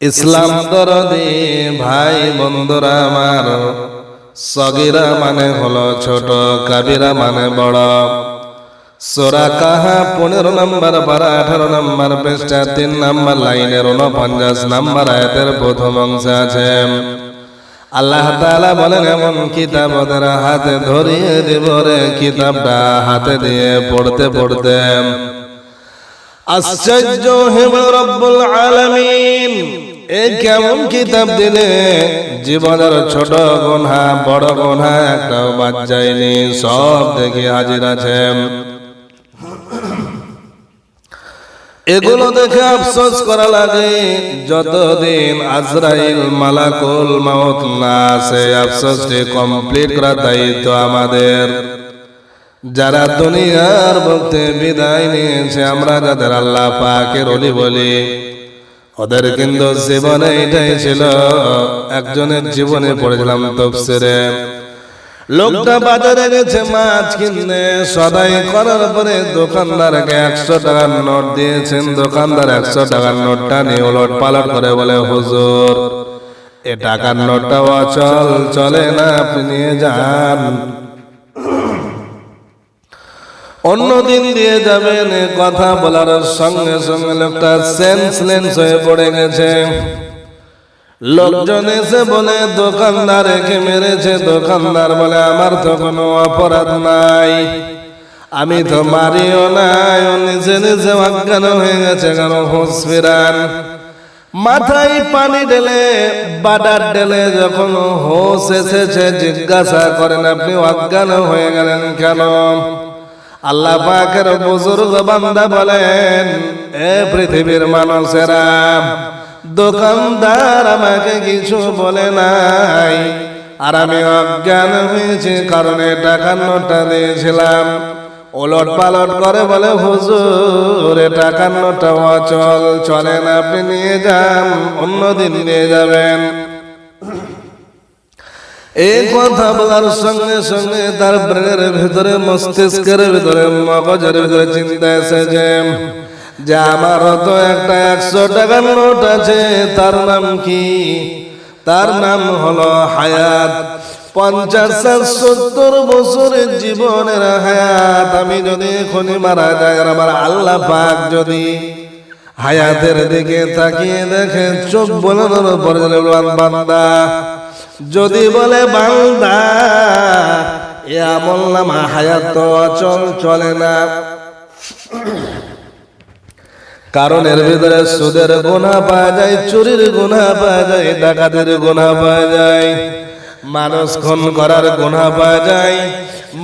ইসলাম দরদি ভাই বন্ধুরা আমার। সগিরা মানে হলো ছোট কাবিরা মানে বড়। সোরা কাহা পনেরো নম্বর বারো আঠারো নম্বর পৃষ্ঠা তিন নম্বর লাইনের উনপঞ্চাশ নম্বর আয়াতের প্রথম অংশ আছে। আল্লাহ তালা বলেন এমন কিতাব ওদের হাতে ধরিয়ে দিব রে কিতাবটা হাতে দিয়ে পড়তে পড়তে। আশ্চর্য হেব রব্বুল আলামিন। এ কেমন কিতাব দিলে? জীবনের ছোট গোনা বড় গোনা একটাও বাদ সব দেখে হাজির আছে এগুলো দেখে আফসোস করা লাগে, যতদিন আজরাইল মালাকুল মাউত না আসে, আফসোসটি কমপ্লিট করা দায়িত্ব আমাদের। যারা দুনিয়ার ভক্তে বিদায় নিয়েছে, আমরা যাদের আল্লাহ পাকের অলি বলি, ওদের কিন্তু জীবনে এটাই ছিল, একজনের জীবনে পড়েছিলাম তফসিরে। লোকটা বাজারে গেছে, মাছ কিনতে, সদাই করার পরে দোকানদারকে একশো টাকার নোট দিয়েছেন, দোকানদার একশো টাকার নোটটা নিয়ে ওলট পালট করে বলে, হুজুর, এ টাকার নোটটা অচল, চলে না, আপনি নিয়ে যান। অন্য দিন দিয়ে যাবেন কথা বলার সঙ্গে সঙ্গে লোকটা সেন্সলেন্স হয়ে পড়ে গেছে। লোকজন এসে বলে, দোকানদার একে মেরেছে, দোকানদার বলে, আমার তো কোনো অপরাধ নাই। আমি তো মারিও নাই নিজে নিজে অজ্ঞান হয়ে গেছে কেন হুঁশ ফেরান। মাথায় পানি ঢেলে বাডার ঢেলে যখন হোশ এসেছে, জিজ্ঞাসা করেন, আপনি অজ্ঞান হয়ে গেলেন কেন? আল্লাহ পাকের বুজুর্গ বান্দা বলেন, এ পৃথিবীর মানুষেরা, দোকানদার আমাকে কিছু বলে নাই, আর আমি অজ্ঞান হয়েছি, কারণে টাকার নোটটা দিয়েছিলাম। ওলট পালট করে বলে, হুজুর, এ টাকার নোটটা অচল, চলেন আপনি নিয়ে যান, অন্যদিন নিয়ে যাবেন। এই কথা বলার সঙ্গে সঙ্গে তার ব্রেনের ভিতরে মস্তিষ্কের ভিতরে মগজের ভিতরে চিন্তা এসেছে যে আমারও তো একটা একশো টাকার নোট আছে, তার নাম কি? তার নাম হলো হায়াত। পঞ্চাশ সত্তর বছরের জীবনের হায়াত। আমি যদি এখনই মারা আর আমার আল্লাহ পাক যদি হায়াতের দিকে তাকিয়ে দেখে চোখ বলানোর পরে বান্দা যদি বলে বান্দা এ আমল নামা হায়াত তো অচল, চলে না। কারণ এর ভিতরে সুদের গুণা পাওয়া যায়, চুরির গুণা পাওয়া যায়, ডাকাতের গুণা পাওয়া যায়। মানুষ খুন করার গুণা পাওয়া যায়,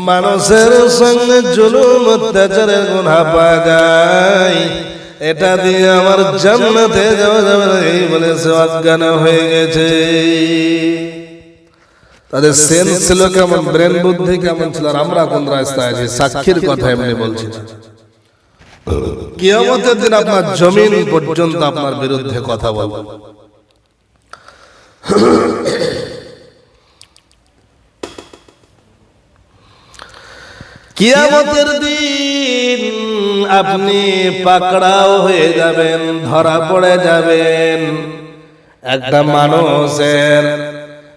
মানুষের সঙ্গে জুলুম, অত্যাচারের গুণা পাওয়া যায়। এটা দিয়ে আমার জান্নাতে যাওয়া যাবে এই বলে সে অজ্ঞান হয়ে গেছে। তাদের সেন্স ছিল কেমন? ব্রেন বুদ্ধি কেমন ছিল? আমরা কোন রাস্তায় আছি? সাক্ষীর কথা এমনি বলছি। কিয়ামতের দিন আপনার জমিন পর্যন্ত আপনার বিরুদ্ধে কথা বলবে। কিয়ামতের দিন আপনি পাকড়াও হয়ে যাবেন, ধরা পড়ে যাবেন। একটা মানুষের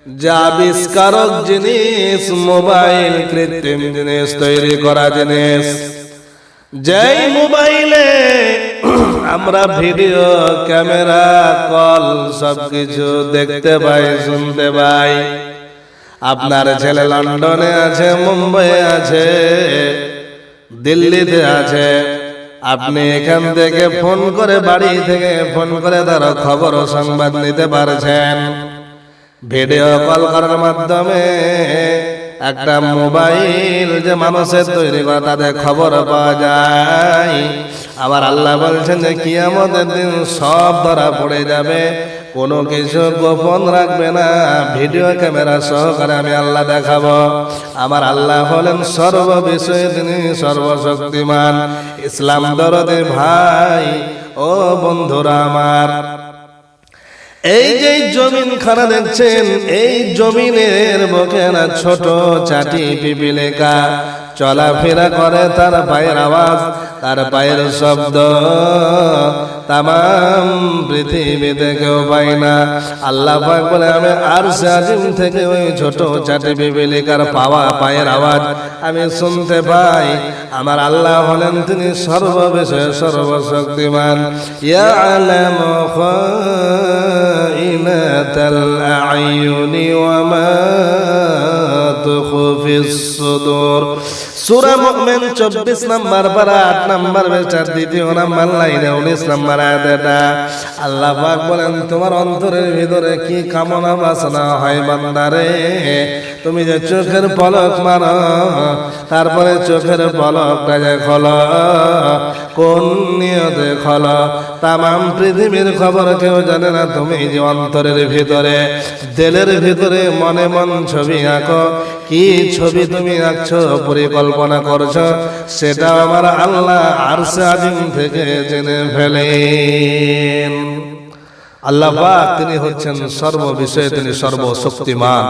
যা আবিষ্কারক জিনিস, মোবাইল কৃত্রিম জিনিস তৈরি করা জিনিস। যেই মোবাইলে আমরা ভিডিও, ক্যামেরা, কল সবকিছু দেখতে পাই, শুনতে পাই। আপনার ছেলে লন্ডনে আছে, মুম্বাই আছে, দিল্লিতে আছে। আপনি এখান থেকে ফোন করে বাড়ি থেকে ফোন করে তার খবর ও সংবাদ নিতে পারছেন। ভিডিও কল করার মাধ্যমে একটা মোবাইল যে মানুষের তৈরি করা তাদের খবর পাওয়া যায়। আবার আল্লাহ বলছেন যে কিয়ামতের দিন সব ধরা পড়ে যাবে, কোনো কিছু গোপন রাখবে না। ভিডিও ক্যামেরা সহকারে আমি আল্লাহ দেখাবো। আমার আল্লাহ হলেন সর্ব বিষয়ে তিনি সর্বশক্তিমান। ইসলাম দরদে ভাই, ও বন্ধুরা আমার। এই যে জমিন খানা দেখছেন, এই জমিনের বকেরা ছোট চাটি পিপিলেকা। চলাফেরা করে তার পায়ের আওয়াজ, তার পায়ের শব্দ। তাম পৃথিবীতে কেউ পাই না। আল্লাহ পাক বলে, আমি আর সাজিম থেকে ওই ছোট চাটি পিপিলিকার পাওয়া পায়ের আওয়াজ আমি শুনতে পাই। আমার আল্লাহ হলেন তিনি সর্ববিষয়ে সর্বশক্তিমান। ইয়া আলাম الأعين وما تخفي الصدور সূরা মুমিন 24 নাম্বার পারা 8 নাম্বার বেচার দ্বিতীয় নাম্বার লাইনে 19 নাম্বার আয়াত এটা আল্লাহ পাক বলেন তোমার অন্তরের ভিতরে কি কামনা বাসনা হয় বান্দারে তুমি যে চোখের পলক মারো তারপরে চোখের পলকটা যে খোলো কোন নিয়তে খোলো? তামাম পৃথিবীর খবর কেউ জানে না, তুমি যে অন্তরের ভিতরে। দিলের ভিতরে মনে মন ছবি আঁকো। কি ছবি তুমি আঁকছো, পরিকল্পনা করছ, সেটা আমার আল্লাহ আরশে আজিম থেকে জেনে ফেলেন। আল্লাহ তিনি হচ্ছেন সর্ব বিষয়ে তিনি সর্বশক্তিমান।